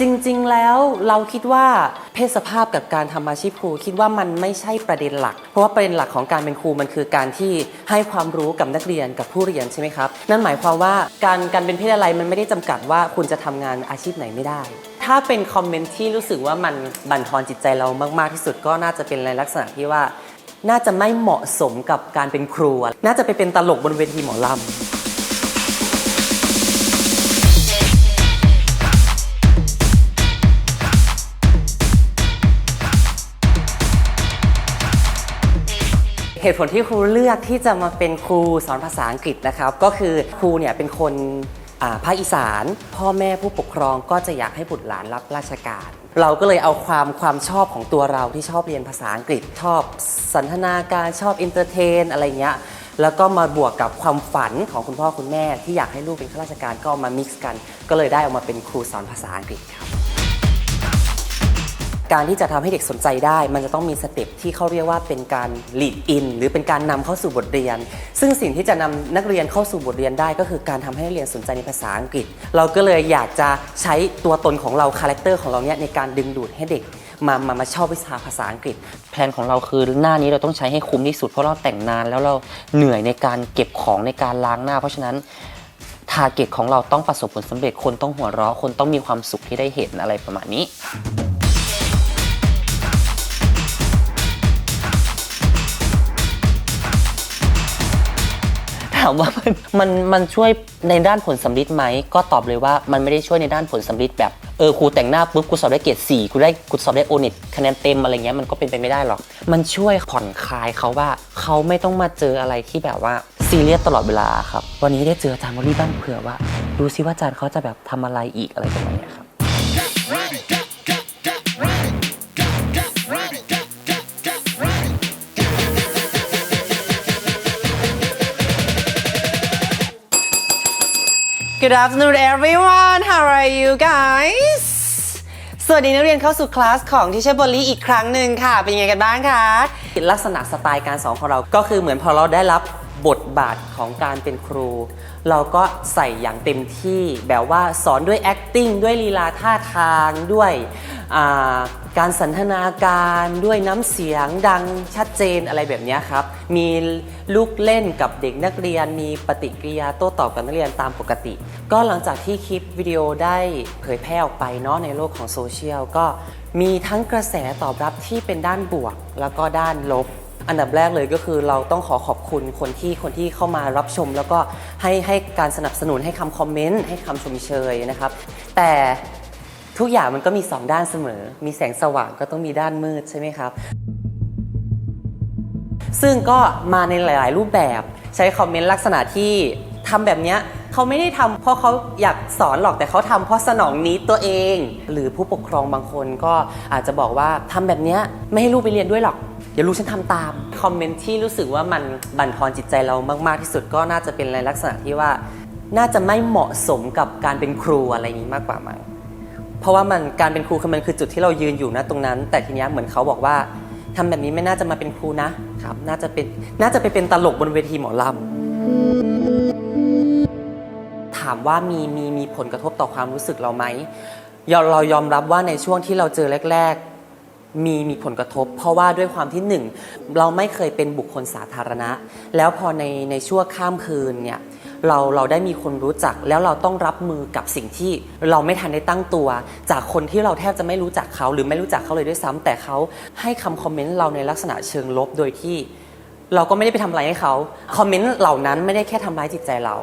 จริง ๆ แล้วเราคิดว่าเพศสภาพกับการทำอาชีพครูคิดว่ามันไม่ใช่ประเด็นหลัก เพราะว่าประเด็นหลักของการเป็นครูมันคือการที่ให้ความรู้กับนักเรียนกับผู้เรียนใช่ไหมครับ นั่นหมายความว่าการการเป็นเพศอะไรมันไม่ได้จำกัดว่าคุณจะทำงานอาชีพไหนไม่ได้ ถ้าเป็นคอมเมนต์ที่รู้สึกว่ามันบั่นทอนจิตใจเรามากๆที่สุดก็น่าจะเป็นในลักษณะที่ว่า น่าจะไม่เหมาะสมกับการเป็นครู น่าจะไปเป็นตลกบนเวทีหมอลำ เหตุผลที่ครูเลือกที่จะมาเป็นครูสอนภาษาอังกฤษนะครับ ก็คือครูเนี่ยเป็นคนภาคอีสาน พ่อแม่ผู้ปกครองก็จะอยากให้บุตรหลานรับราชการ เราก็เลยเอาความความชอบของตัวเราที่ชอบเรียนภาษาอังกฤษ ชอบสันทนาการชอบอินเตอร์เทนอะไรเงี้ยแล้วก็มาบวกกับความฝันของคุณพ่อคุณแม่ ที่อยากให้ลูกเป็นข้าราชการก็เอามา mix กัน ก็เลยได้ออกมาเป็นครูสอนภาษาอังกฤษครับ การที่จะทำให้เด็กสนใจได้ มันจะต้องมีสเต็ปที่เขาเรียกว่าเป็นการ lead in หรือเป็นการนำเข้าสู่บทเรียน ซึ่งสิ่งที่จะนำนักเรียนเข้าสู่บทเรียนได้ ก็คือการทำให้นักเรียนสนใจในภาษาอังกฤษ เราก็เลยอยากจะใช้ตัวตนของเราคาแรคเตอร์ของเราเนี่ยในการดึงดูดให้เด็กมามามาชอบวิชาภาษาอังกฤษ แพลนของเราคือหน้านี้เราต้องใช้ให้คุ้มที่สุดเพราะเราแต่งนานแล้วเราเหนื่อยในการเก็บของในการล้างหน้า เพราะฉะนั้นทาร์เก็ตของเราต้องประสบผลสำเร็จคนต้องหัวเราะคนต้องมีความสุขที่ได้เห็นอะไรประมาณนี้ ถามว่ามันมันมันช่วยในด้านผลสำลิดไหมก็ตอบเลยว่ามันไม่ได้ช่วยในด้านผลสำลิดแบบเออครูแต่งหน้าปุ๊บกูสอบได้เกรดสี่กูได้กูสอบได้โอน็ตคะแนนเต็มอะไรเงี้ยมันก็เป็นไปไม่ได้หรอก มันช่วยผ่อนคลายเขาว่าเขาไม่ต้องมาเจออะไรที่แบบว่าซีเรียสตลอดเวลาครับ วันนี้ได้เจออาจารย์วอลลี่บ้างเผื่อว่า ดูซิว่าอาจารย์เขาจะแบบทำอะไรอีกอะไรประมาณ Good afternoon everyone how are you guys สวัสดีนักเรียนเข้าสู่คลาสของทิเชอร์บอลลี่อีกครั้งหนึ่งค่ะ เป็นยังไงกันบ้างคะ ลักษณะสไตล์การสอนของเราก็คือเหมือนพอเราได้รับ บทบาทของการเป็นครู เราก็ใส่อย่างเต็มที่แบบว่าสอนด้วย acting ด้วยลีลาท่าทางด้วยการสันทนาการด้วยน้ำเสียงดังชัดเจนอะไรแบบนี้ครับ มีลูกเล่นกับเด็กนักเรียน มีปฏิกิริยาโต้ตอบกับนักเรียนตามปกติ ก็หลังจากที่คลิปวิดีโอได้เผยแพร่ออกไปเนาะในโลกของโซเชียลก็มีทั้งกระแสตอบรับที่เป็นด้านบวก แล้วก็ด้านลบ อันดับแรกเลยก็คือเราต้องขอขอบคุณคนที่คนที่เข้ามารับชม แล้วก็ให้ให้การสนับสนุนให้คำคอมเมนต์ให้คำชมเชยนะครับ แต่ทุกอย่างมันก็มีสองด้านเสมอ มีแสงสว่างก็ต้องมีด้านมืดใช่ไหมครับ ซึ่งก็มาในหลาย ๆ รูปแบบใช้คอมเมนต์ลักษณะที่ทำแบบเนี้ยเขาไม่ได้ทำเพราะเขาอยากสอนหรอกแต่เขาทำเพราะสนองนี้ตัวเอง หรือผู้ปกครองบางคนก็อาจจะบอกว่าทำแบบเนี้ยไม่ให้ลูกไปเรียนด้วยหรอก เดี๋ยวลูกฉันทำตาม คอมเมนต์ที่รู้สึกว่ามันบั่นทอนจิตใจเรามาก ๆ ที่สุดก็น่าจะเป็นในลักษณะที่ว่า น่าจะไม่เหมาะสมกับการเป็นครูอะไรนี้มากกว่ามั้งเพราะว่ามันการเป็นครูคือมันคือจุดที่เรายืนอยู่นะตรงนั้น แต่ทีนี้เหมือนเขาบอกว่าทำแบบนี้ไม่น่าจะมาเป็นครูนะครับ น่าจะเป็นน่าจะไปเป็นตลกบนเวทีหมอลำถามว่ามีมีมีผลกระทบต่อความรู้สึกเราไหมเราเรายอมรับว่าในช่วงที่เราเจอแรก ๆ มีมีผลกระทบ เพราะว่าด้วยความที่หนึ่งเราไม่เคยเป็นบุคคลสาธารณะ แล้วพอในในช่วงข้ามคืนเนี่ยเราเราได้มีคนรู้จักแล้วเราต้องรับมือกับสิ่งที่เราไม่ทันได้ตั้งตัว จากคนที่เราแทบจะไม่รู้จักเขาหรือไม่รู้จักเขาเลยด้วยซ้ำแต่เขาให้คำคอมเมนต์เราในลักษณะเชิงลบโดยที่ เราก็ไม่ได้ไปทำอะไรให้เขาคอมเมนต์เหล่านั้นไม่ได้แค่ทำร้ายจิตใจเรา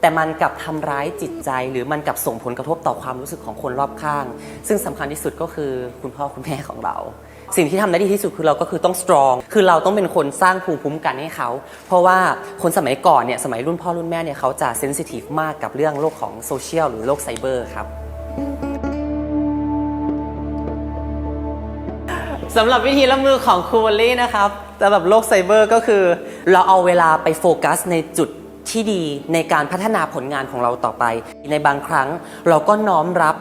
แต่มันกลับทำร้ายจิตใจ หรือมันกลับส่งผลกระทบต่อความรู้สึกของคนรอบข้าง ซึ่งสำคัญที่สุดก็คือคุณพ่อคุณแม่ของเรา สิ่งที่ทำได้ดีที่สุดคือเราก็คือต้อง strong คือเราต้องเป็นคนสร้างภูมิคุ้มกันให้เขา เพราะว่าคนสมัยก่อนเนี่ยสมัยรุ่นพ่อรุ่นแม่เนี่ยเขาจะ sensitive มากกับเรื่องโลกของโซเชียลหรือโลกไซเบอร์ครับสำหรับวิธีรับมือของครูวอลลี่นะครับสำหรับโลกไซเบอร์ก็คือ เราเอาเวลาไปโฟกัสในจุด ที่ดีในการพัฒนาผลงานของเราต่อไป ในบางครั้งเราก็น้อมรับ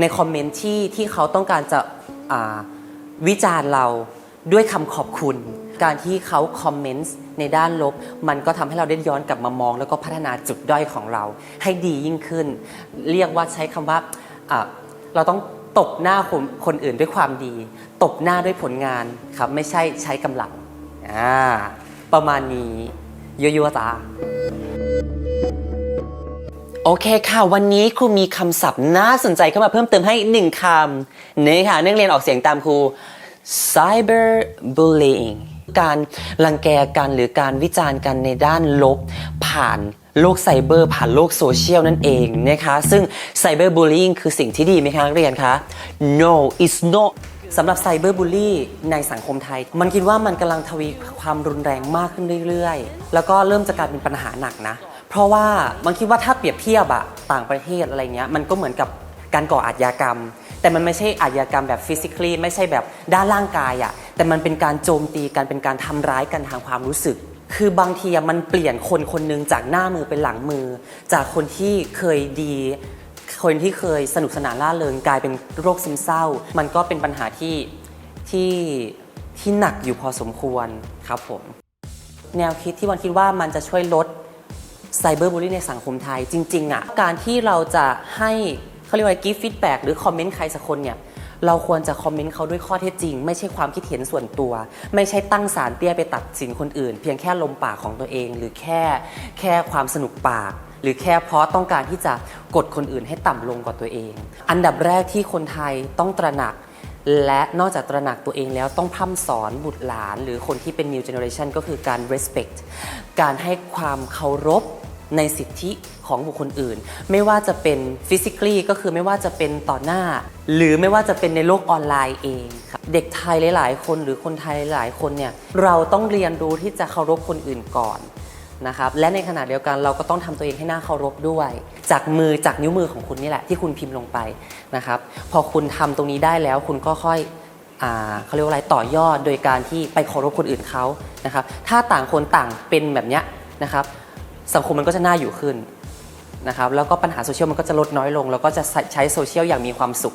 ในคอมเมนต์ที่ที่เขาต้องการจะวิจารณ์เราด้วยคำขอบคุณ การที่เขาคอมเมนต์ในด้านลบ มันก็ทำให้เราได้ย้อนกลับมามอง แล้วก็พัฒนาจุดด้อยของเรา ให้ดียิ่งขึ้น เรียกว่าใช้คำว่าเราต้องตบหน้าคนคนอื่นด้วยความดี ตบหน้าด้วยผลงานครับไม่ใช่ใช้กำลังประมาณนี้ ยั่วๆตาโอเคค่ะ วันนี้ครูมีคำศัพท์น่าสนใจเข้ามาเพิ่มเติมให้หนึ่งคำนี่ค่ะนักเรียนออกเสียงตามครู cyber bullying การรังแกกันหรือการวิจารณ์กันในด้านลบ ผ่านโลกไซเบอร์ผ่านโลกโซเชียลนั่นเองนะคะ ซึ่ง cyber bullying คือสิ่งที่ดีไหมคะนักเรียนคะ no it's not สำหรับไซเบอร์บูลลี่ในสังคมไทย มันคิดว่ามันกำลังทวีความรุนแรงมากขึ้นเรื่อยๆ แล้วก็เริ่มจะกลายเป็นปัญหาหนักนะ เพราะว่ามันคิดว่าถ้าเปรียบเทียบอะต่างประเทศอะไรเงี้ยมันก็เหมือนกับการก่ออาชญากรรม แต่มันไม่ใช่อาชญากรรมแบบฟิสิก a l ไม่ใช่แบบด้านร่างกายอะแต่มันเป็นการโจมตีกันเป็นการทำร้ายกันทางความรู้สึกคือบางทีมันเปลี่ยนคนคนหนึงจากหน้ามือเป็นหลังมือ จากคนที่เคยดี คนที่เคยสนุกสนานล่าเริงกลายเป็นโรคซึมเศร้า มันก็เป็นปัญหาที่ที่ที่หนักอยู่พอสมควรครับผม แนวคิดที่วันคิดว่ามันจะช่วยลดไซเบอร์บูลลี่ในสังคมไทยจริงๆอะการที่เราจะให้เขาเรียกว่า give feedback หรือคอมเมนต์ใครสักคนเนี่ยเราควรจะคอมเมนต์เขาด้วยข้อเท็จจริง ไม่ใช่ความคิดเห็นส่วนตัว ไม่ใช่ตั้งสารเตี้ยไปตัดสินคนอื่น เพียงแค่ลมปากของตัวเอง หรือแค่แค่ความสนุกปาก หรือแค่เพราะต้องการที่จะกดคนอื่นให้ต่ำลงกว่าตัวเอง อันดับแรกที่คนไทยต้องตระหนัก และนอกจากตระหนักตัวเองแล้วต้องพร่ำสอนบุตรหลาน หรือคนที่เป็น new generation ก็คือการ respect การให้ความเคารพในสิทธิของบุคคลอื่น ไม่ว่าจะเป็น physically ก็คือไม่ว่าจะเป็นต่อหน้า หรือไม่ว่าจะเป็นในโลกออนไลน์เองครับเด็กไทยหลาย ๆ คนหรือคนไทยหลายๆคนเนี่ยเราต้องเรียนรู้ที่จะเคารพคนอื่นก่อน นะครับและในขณะเดียวกันเราก็ต้องทำตัวเองให้น่าเคารพด้วย จากมือจากนิ้วมือของคุณนี่แหละที่คุณพิมพ์ลงไปนะครับพอคุณทำตรงนี้ได้แล้วคุณก็ค่อยอเขาเรียกว่าอะไรต่อยอดโดยการที่ไปเคารพคนอื่นเขานะครับถ้าต่างคนต่างเป็นแบบเนี้ยนะครับสังคมมันก็จะน่าอยู่ขึ้นนะครับแล้วก็ปัญหาโซเชียลมันก็จะลดน้อยลง แล้วก็จะใช้โซเชียลอย่างมีความสุข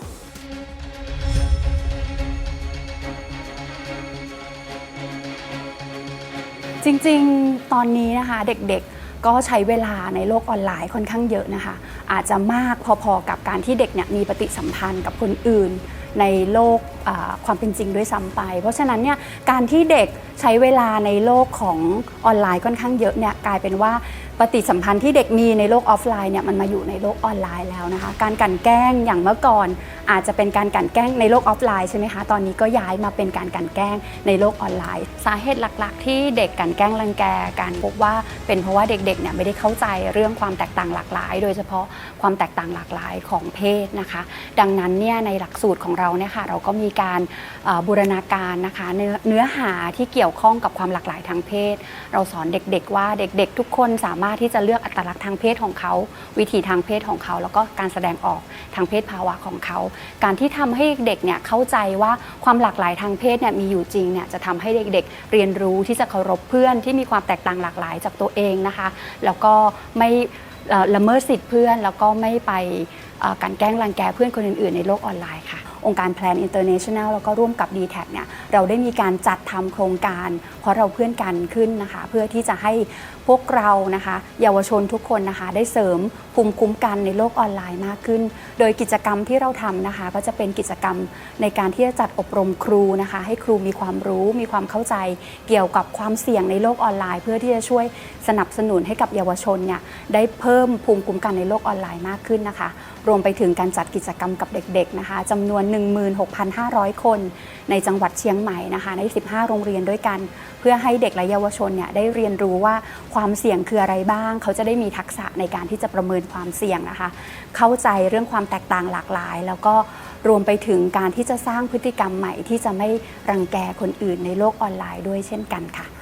จริงๆ ตอนนี้นะคะเด็กๆ ก็ใช้เวลาในโลกออนไลน์ค่อนข้างเยอะนะคะ อาจจะมากพอๆกับการที่เด็กเนี่ยมีปฏิสัมพันธ์กับคนอื่น ในโลกความเป็นจริงด้วยซ้ำไป เพราะฉะนั้นเนี่ยการที่เด็กใช้เวลาในโลกของออนไลน์ค่อนข้างเยอะเนี่ยกลายเป็นว่า ปฏิสัมพันธ์ที่เด็กมีในโลกออฟไลน์เนี่ยมันมาอยู่ในโลกออนไลน์แล้วนะคะ การกลั่นแกล้งอย่างเมื่อก่อน อาจจะเป็นการกลั่นแกล้งในโลกออฟไลน์ใช่ไหมคะตอนนี้ก็ย้ายมาเป็นการกลั่นแกล้งในโลกออนไลน์ สาเหตุหลัก ๆ ที่เด็กกลั่นแกล้งรังแกกันพบว่าเป็นเพราะว่าเด็กๆเนี่ยไม่ได้เข้าใจเรื่องความแตกต่างหลากหลาย โดยเฉพาะความแตกต่างหลากหลายของเพศนะคะ ดังนั้นเนี่ยในหลักสูตรของเราเนี่ยค่ะเราก็มีการบูรณาการนะคะเนเนื้อหาที่เกี่ยวข้องกับความหลากหลายทางเพศ เราสอนเด็กๆว่าเด็กๆ ทุกคนสามารถที่จะเลือกอัตลักษณ์ทางเพศของเขา วิธีทางเพศของเขา แล้วก็การแสดงออกทางเพศภาวะของเขา การที่ทำให้เด็กเนี่ยเข้าใจว่าความหลากหลายทางเพศเนี่ยมีอยู่จริงเนี่ยจะทำให้เด็กๆ เรียนรู้ที่จะเคารพเพื่อนที่มีความแตกต่างหลากหลายจากตัวเองนะคะ แล้วก็ไม่ละเมิดสิทธิ์เพื่อนแล้วก็ไม่ไปการแกล้งรังแกเพื่อนคนอื่นๆในโลกออนไลน์ค่ะ องค์การแพลนอินเตอร์เนชั่นแนลแล้วก็ร่วมกับ d t แทเนี่ยเราได้มีการจัดทำโครงการ เพราะเราเพื่อนกันขึ้นนะคะ เพื่อที่จะให้พวกเรานะคะ เยาวชนทุกคนนะคะ ได้เสริมภูมิคุ้มกันในโลกออนไลน์มากขึ้น โดยกิจกรรมที่เราทำนะคะ ก็จะเป็นกิจกรรมในการที่จะจัดอบรมครูนะคะ ให้ครูมีความรู้มีความเข้าใจ เกี่ยวกับความเสี่ยงในโลกออนไลน์ เพื่อที่จะช่วยสนับสนุนให้กับเยาวชนเนี่ยได้เพิ่มภูมิคุ้มกันในโลกออนไลน์มากขึ้นนะคะ รวมไปถึงการจัดกิจกรรมกับเด็กๆนะคะจำนวน16,500 คน ในจังหวัดเชียงใหม่นะคะใน 15 โรงเรียนด้วยกัน เพื่อให้เด็กและเยาวชนเนี่ยได้เรียนรู้ว่าความเสี่ยงคืออะไรบ้าง เขาจะได้มีทักษะในการที่จะประเมินความเสี่ยงนะคะ เข้าใจเรื่องความแตกต่างหลากหลาย แล้วก็รวมไปถึงการที่จะสร้างพฤติกรรมใหม่ที่จะไม่รังแกคนอื่นในโลกออนไลน์ด้วยเช่นกันค่ะ